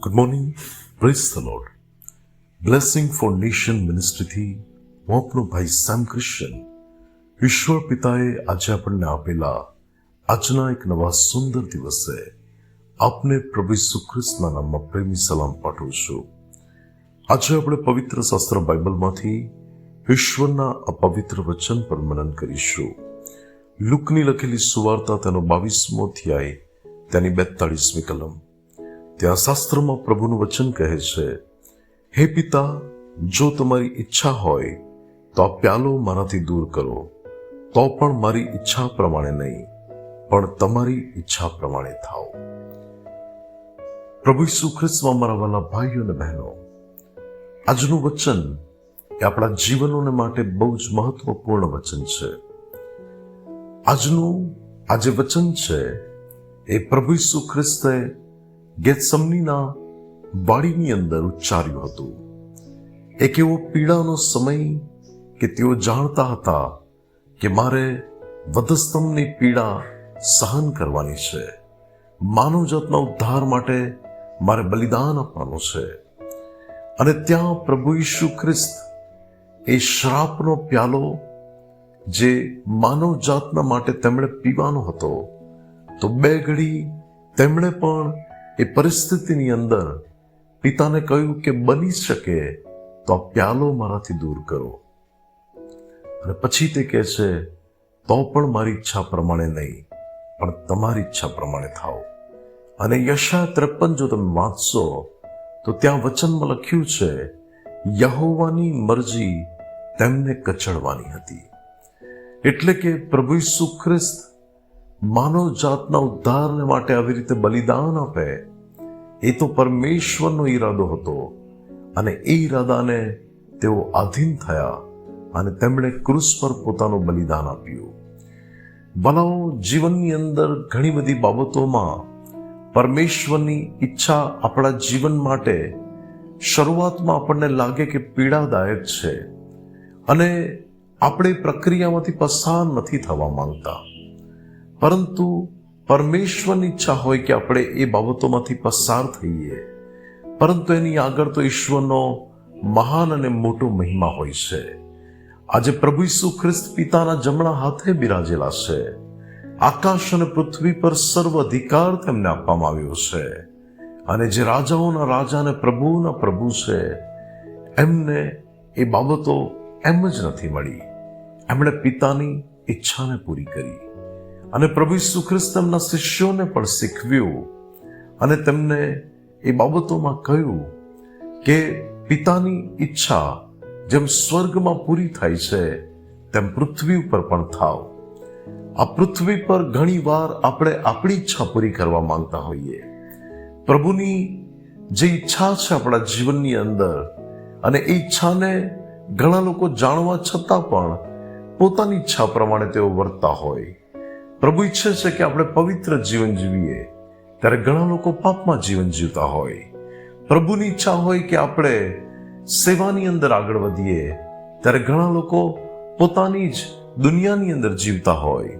Good morning press the lord blessing for nation મિનિસ્ટ્રીથી હું ભાઈ સામ ક્રિશ્ચન ઈશ્વર પિતાએ આજે આપણને આપેલા આજના એક નવા સુંદર દિવસે આપને પ્રભુ ઈસુ નામમાં પ્રેમી સલામ પાઠવું છું આજે આપણે પવિત્ર શાસ્ત્ર બાઇબલમાંથી ઈશ્વરના અપવિત્ર પવિત્ર વચન પર મનન કરીશું લુકની લખેલી સુવાર્તા તેનો બાવીસમો અધ્યાય તેની બેતાળીસમી કલમ ત્યાં શાસ્ત્રમાં પ્રભુનું વચન કહે છે, હે પિતા, જો તમારી ઈચ્છા હોય, તો આ પ્યાલો મારાથી દૂર કરો. તો પણ મારી ઈચ્છા પ્રમાણે નહીં, પણ તમારી ઈચ્છા પ્રમાણે થાઓ. પ્રભુ ઈસુ ખ્રિસ્તમાં મારા વાલા ભાઈઓ અને બહેનો, આજનું વચન એ આપણા જીવનોને માટે બહુ જ મહત્વપૂર્ણ વચન છે. આજનું આ જે વચન છે, એ પ્રભુ ઈસુ ખ્રિસ્તે ગેતસમનીના બાડીની અંદર ઉચ્ચાર્યું હતું. એક એવો પીડાનો સમય કે તેઓ જાણતા હતા કે મારે વધસ્તંભની પીડા સહન કરવાની છે. માનવજાતના ઉદ્ધાર માટે મારે બલિદાન આપવાનું છે. અને ત્યાં પ્રભુ ઈશુ ખ્રિસ્ત એ શ્રાપનો પ્યાલો જે માનવ જાતના માટે તેમણે પીવાનો હતો, તો બે ઘડી તેમણે પણ એ પરિસ્થિતિની અંદર પિતાને કહ્યું કે બની શકે તો આ પ્યાલો મારાથી દૂર કરો. અને પછી તે કહે છે, તો પણ મારી ઈચ્છા પ્રમાણે નહીં, પણ તમારી ઈચ્છા પ્રમાણે થાઓ. અને યશા ત્રેપન જો તમે વાંચશો, તો ત્યાં વચનમાં લખ્યું છે, યહોવાની મરજી તેમને કચડવાની હતી. એટલે કે પ્રભુ ઈસુ ખ્રિસ્ત માનવ જાતના ઉદ્ધારને માટે આવી રીતે બલિદાન આપે, એ તો પરમેશ્વરનો ઈરાદો હતો. અને એ ઈરાદાને તેઓ આધીન થયા અને તેમણે ક્રુસ પર પોતાનું બલિદાન આપ્યું. બનાવો, જીવનની અંદર ઘણી બધી બાબતોમાં પરમેશ્વરની ઈચ્છા આપણા જીવન માટે શરૂઆતમાં આપણને લાગે કે પીડાદાયક છે. અને આપણે પ્રક્રિયામાંથી પસાર નથી થવા માંગતા. પરંતુ પરમેશ્વરની ઈચ્છા હોય કે આપણે એ બાબતોમાંથી પસાર થઈએ. પરંતુ એની આગળ તો ઈશ્વરનો મહાન અને મોટો મહિમા હોય છે. આજે પ્રભુ ઈસુ ખ્રિસ્ત પિતાના જમણા હાથે બિરાજેલા છે. આકાશ અને પૃથ્વી પર સર્વ અધિકાર તેમને આપવામાં આવ્યો છે. અને જે રાજાઓના રાજા અને પ્રભુના પ્રભુ છે, એમને એ બાબતો એમ જ નથી મળી. એમણે પિતાની ઈચ્છાને પૂરી કરી. અને પ્રભુ ઈસુ ખ્રિસ્ત તેમના શિષ્યોને પણ શીખવ્યું. અને તેમને એ બાબતોમાં કહ્યું કે પિતાની ઈચ્છા જેમ સ્વર્ગમાં પૂરી થાય છે, તેમ પૃથ્વી ઉપર પણ થાવ. આ પૃથ્વી પર ઘણી વાર આપણે આપણી ઈચ્છા પૂરી કરવા માંગતા હોઈએ. પ્રભુની જે ઈચ્છા છે આપણા જીવનની અંદર અને એ ઈચ્છાને ઘણા લોકો જાણવા છતાં પણ પોતાની ઈચ્છા પ્રમાણે તેઓ વર્તતા હોય. પ્રભુ ઈચ્છે છે કે આપણે પવિત્ર જીવન જીવીએ. ત્યારે ઘણા લોકો પાપમાં જીવન જીવતા હોય. પ્રભુની ઈચ્છા હોય કે આપણે સેવાની અંદર આગળ વધીએ. ત્યારે ઘણા લોકો પોતાની જ દુનિયાની અંદર જીવતા હોય.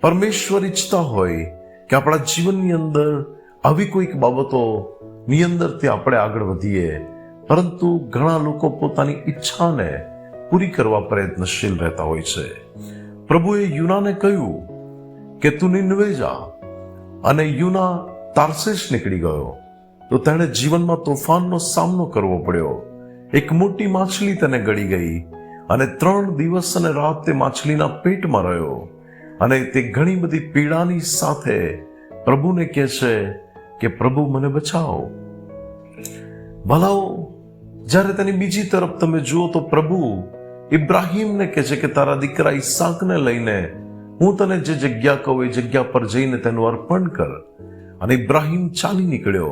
પરમેશ્વર ઈચ્છતા હોય કે આપણા જીવનની અંદર આવી કોઈક બાબતોની અંદરથી આપણે આગળ વધીએ. પરંતુ ઘણા લોકો પોતાની ઈચ્છાને પૂરી કરવા પ્રયત્નશીલ રહેતા હોય છે. પ્રભુએ યુનાને કહ્યું કે તું નિન્વે જા અને યુના તારસેશ નીકળી ગયો. તો તેણે જીવનમાં તોફાનનો સામનો કરવો પડ્યો. એક મોટી માછલી તેને ગળી ગઈ અને ત્રણ દિવસ અને રાત તે માછલીના પેટમાં રહ્યો. અને તે ઘણી બધી પીડાની સાથે પ્રભુને કહે છે કે, પ્રભુ, મને બચાવો. ભલાઓ, જ્યારે તેની બીજી તરફ તમે જુઓ તો પ્રભુ ઇબ્રાહીમને કહે છે કે, તારા દીકરા ઈસાકને લઈને હું તને જે જગ્યા કહું, એ જગ્યા પર જઈને તેનું અર્પણ કર. અને ઇબ્રાહીમ ચાલી નીકળ્યો.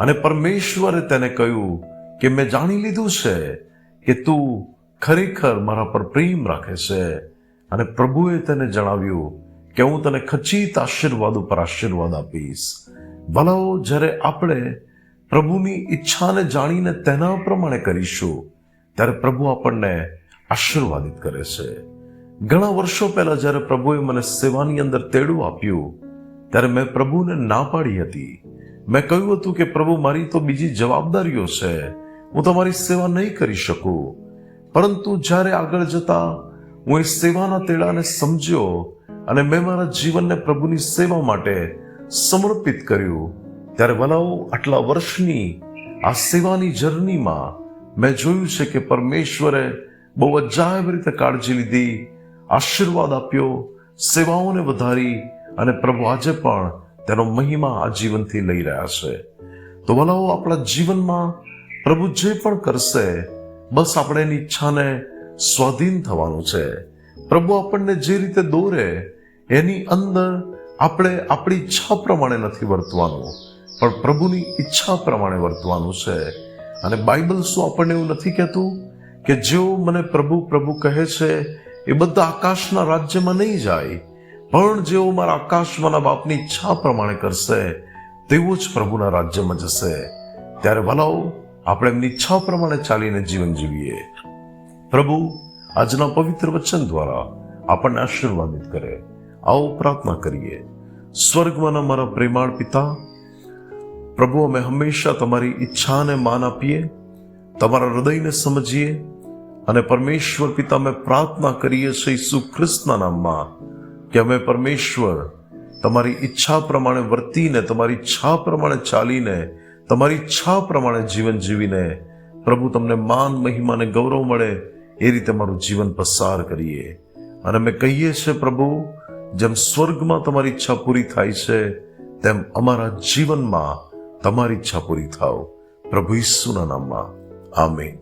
અને પરમેશ્વરે તેને કહ્યું કે મેં જાણી લીધું છે કે તું ખરેખર મારા પર પ્રેમ રાખે છે. અને પ્રભુએ તેને જણાવ્યું કે હું તને ખચિત આશીર્વાદ ઉપર આશીર્વાદ આપીશ. ભલાઓ જ્યારે આપણે પ્રભુની ઈચ્છાને જાણીને તેના પ્રમાણે કરીશું, ત્યારે પ્રભુ આપણને આશીર્વાદિત કરે છે. ઘણા વર્ષો પહેલા જ્યારે પ્રભુએ મને સેવાની અંદર તેડું આપ્યું, ત્યારે મેં પ્રભુને ના પાડી હતી. મેં કહ્યું હતું કે, પ્રભુ, મારી તો બીજી જવાબદારીઓ છે. હું તમારી સેવા નહીં કરી શકું. પરંતુ જ્યારે આગળ જતા હું એ સેવાના તેડાને સમજ્યો અને મેં મારા જીવનને પ્રભુની સેવા માટે સમર્પિત કર્યું, ત્યારે વલાઓ, આટલા વર્ષની આ સેવાની જર્નીમાં મેં જોયું છે કે પરમેશ્વરે બહુ અજાયબ રીતે કાળજી લીધી આશીર્વાદ આપ્યો, સેવાઓને વધારી અને પ્રભુ આજે પણ તેનો મહિમા આ જીવનથી લઈ રહ્યા છે. તો વલાઓ, આપણા જીવનમાં પ્રભુ જે પણ કરશે, બસ આપણે એની ઈચ્છાને સ્વાધીન થવાનું છે. પ્રભુ આપણને જે રીતે દોરે, એની અંદર આપણે આપણી ઈચ્છા પ્રમાણે નથી વર્તવાનું, પણ પ્રભુની ઈચ્છા પ્રમાણે વર્તવાનું છે. અને બાઇબલ શું આપણને એવું નથી કહેતું? કે જેઓ મને પ્રભુ પ્રભુ કહે છે એ બધા આકાશના રાજ્યમાં નહીં જાય. પણ જેઓ મારા આકાશમાંના બાપની ઈચ્છા પ્રમાણે કરશે, તેઓ જ પ્રભુના રાજ્યમાં જશે. ત્યારે વલાઓ આપણે એમની ઈચ્છા પ્રમાણે ચાલીને જીવન જીવીએ. પ્રભુ, આજના પવિત્ર વચન દ્વારા આપણને આશીર્વાદિત કરે. આવો પ્રાર્થના કરીએ. સ્વર્ગમાંના મારા પ્રેમાળ પિતા, પ્રભુ, અમે હંમેશા તમારી ઈચ્છાને માન આપીએ, તમારા હૃદયને સમજીએ અને પરમેશ્વર પિતા અમે પ્રાર્થના કરીએ છીએ ઈસુ ખ્રિસ્તના નામમાં કે અમે પરમેશ્વર તમારી ઈચ્છા પ્રમાણે વર્તીને, તમારી ઈચ્છા પ્રમાણે ચાલીને, તમારી ઈચ્છા પ્રમાણે જીવન જીવીને પ્રભુ તમને માન, મહિમા અને ગૌરવ મળે એ રીતે મારું જીવન પસાર કરીએ. અને અમે કહીએ છીએ પ્રભુ, જેમ સ્વર્ગમાં તમારી ઈચ્છા પૂરી થાય છે, તેમ અમારા જીવનમાં તમારી ઈચ્છા પૂરી થાવ પ્રભુ ઈસુના નામમાં. આમીન.